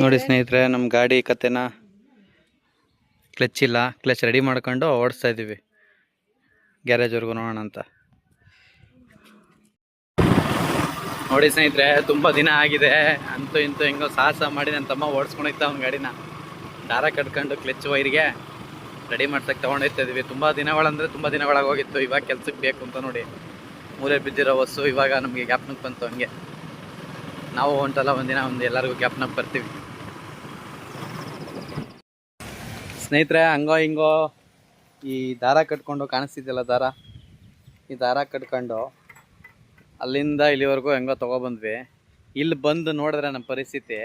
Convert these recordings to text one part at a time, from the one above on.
ನೋಡಿ ಸ್ನೇಹಿತರೆ ನಮ್ಮ ಗಾಡಿ ಕತೆನ ಕ್ಲಚ್ ಇಲ್ಲ ಕ್ಲಚ್ ರೆಡಿ ಮಾಡ್ಕೊಂಡು ಓಡಿಸ್ತಾ ಇದ್ದೀವಿ ಗ್ಯಾರೇಜ್ವರೆಗೂ ನೋಡೋಣ ಅಂತ. ನೋಡಿ ಸ್ನೇಹಿತರೆ, ತುಂಬ ದಿನ ಆಗಿದೆ. ಅಂತೂ ಇಂತೂ ಹೆಂಗೋ ಸಾಹಸ ಮಾಡಿ ನನ್ನ ತಮ್ಮ ಓಡಿಸ್ಕೊಂಡಿತ್ತ ಅವ್ನ ಗಾಡಿನ. ದಾರ ಕಟ್ಕೊಂಡು ಕ್ಲಚ್ ವೈರಿಗೆ ರೆಡಿ ಮಾಡ್ಸಕ್ಕೆ ತೊಗೊಂಡೋಗ್ತಾ ಇದ್ದೀವಿ ತುಂಬ ದಿನಗಳಂದರೆ ತುಂಬ ದಿನಗಳಾಗಿ ಹೋಗಿತ್ತು ಇವಾಗ ಕೆಲ್ಸಕ್ಕೆ ಬೇಕು ಅಂತ ನೋಡಿ. ಮೂಲೆ ಬಿದ್ದಿರೋ ಬಸ್ಸು ಇವಾಗ ನಮಗೆ ಗ್ಯಾಪ್ನಕ್ಕೆ ಬಂತು ಹಂಗೆ. ನಾವು ಒಂಟಲ್ಲ ಒಂದಿನ ಒಂದು ಎಲ್ಲರಿಗೂ ಗ್ಯಾಪ್ನಕ್ಕೆ ಬರ್ತೀವಿ. ಸ್ನೇಹಿತರೆ, ಹಂಗೋ ಹಿಂಗೋ ಈ ದಾರ ಕಟ್ಕೊಂಡು ಕಾಣಿಸ್ತಿದ್ದಿಲ್ಲ ದಾರ? ಈ ದಾರ ಕಟ್ಕೊಂಡು ಅಲ್ಲಿಂದ ಇಲ್ಲಿವರೆಗೂ ಹೆಂಗೋ ತೊಗೊಬಂದ್ವಿ. ಇಲ್ಲಿ ಬಂದು ನೋಡಿದ್ರೆ ನಮ್ಮ ಪರಿಸ್ಥಿತಿ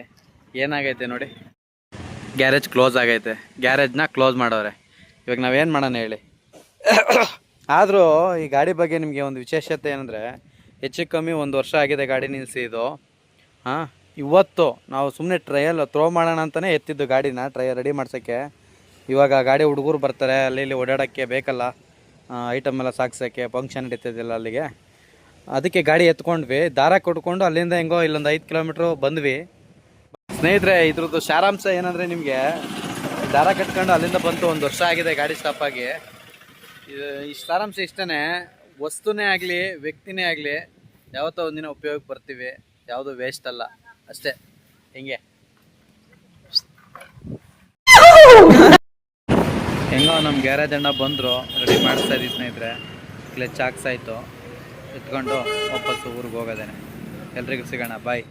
ಏನಾಗೈತೆ ನೋಡಿ. ಗ್ಯಾರೇಜ್ ಕ್ಲೋಸ್ ಆಗೈತೆ. ಗ್ಯಾರೇಜ್ನ ಕ್ಲೋಸ್ ಮಾಡವ್ರೆ ಇವಾಗ ನಾವೇನು ಮಾಡೋಣ ಹೇಳಿ. ಆದರೂ ಈ ಗಾಡಿ ಬಗ್ಗೆ ನಿಮಗೆ ಒಂದು ವಿಶೇಷತೆ ಏನಂದರೆ, ಹೆಚ್ಚು ಕಮ್ಮಿ ಒಂದು ವರ್ಷ ಆಗಿದೆ ಗಾಡಿ ನಿಲ್ಲಿಸಿ ಇದು. ಹಾಂ, ಇವತ್ತು ನಾವು ಸುಮ್ಮನೆ ಟ್ರಯಲ್ ಥ್ರೋ ಮಾಡೋಣ ಅಂತಲೇ ಎತ್ತಿದ್ದು ಗಾಡಿನ ಟ್ರಯಲ್ ರೆಡಿ ಮಾಡ್ಸೋಕ್ಕೆ. ಇವಾಗ ಗಾಡಿ ಹುಡುಗರು ಬರ್ತಾರೆ, ಅಲ್ಲಿ ಇಲ್ಲಿ ಓಡಾಡೋಕ್ಕೆ ಬೇಕಲ್ಲ. ಐಟಮ್ ಎಲ್ಲ ಸಾಗ್ಸೋಕ್ಕೆ ಫಂಕ್ಷನ್ ನಡೀತದಿಲ್ಲ ಅಲ್ಲಿಗೆ. ಅದಕ್ಕೆ ಗಾಡಿ ಎತ್ಕೊಂಡ್ವಿ. ದಾರ ಕೊಟ್ಕೊಂಡು ಅಲ್ಲಿಂದ ಹೆಂಗೋ ಇಲ್ಲೊಂದು ಐದು ಕಿಲೋಮೀಟ್ರು ಬಂದ್ವಿ. ಸ್ನೇಹಿತರೆ, ಇದ್ರದ್ದು ಸಾರಾಂಶ ಏನಂದರೆ ನಿಮಗೆ, ದಾರ ಕಟ್ಕೊಂಡು ಅಲ್ಲಿಂದ ಬಂತು, ಒಂದು ವರ್ಷ ಆಗಿದೆ ಗಾಡಿ ಸ್ಟಾಪ್ ಆಗಿ. ಇದು ಈ ಸಾರಾಂಶ ಇಷ್ಟನೇ. ವಸ್ತುನೇ ಆಗಲಿ, ವ್ಯಕ್ತಿನೇ ಆಗಲಿ, ಯಾವತ್ತೋ ಒಂದಿನ ಉಪಯೋಗಕ್ಕೆ ಬರ್ತೀವಿ. ಯಾವುದು ವೇಸ್ಟ್ ಅಲ್ಲ. ಅಷ್ಟೇ. ಹಿಂಗೆ. ಹೆಂಗೋ ನಮ್ಮ ಗ್ಯಾರೇಜ್ ಅಣ್ಣ ಬಂದರು ರೆಡಿ ಮಾಡಿಸ್ತಾ ಇದ್ದೀವಿ ಸ್ನೇಹಿತರೆ. ಕ್ಲಚ್ ಹಾಕ್ಸಾಯ್ತು ಎತ್ಕೊಂಡು ವಾಪಸ್ಸು ಊರಿಗೆ ಹೋಗೋದೇನೆ. ಎಲ್ರಿಗೂ ಸಿಗೋಣ ಬಾಯ್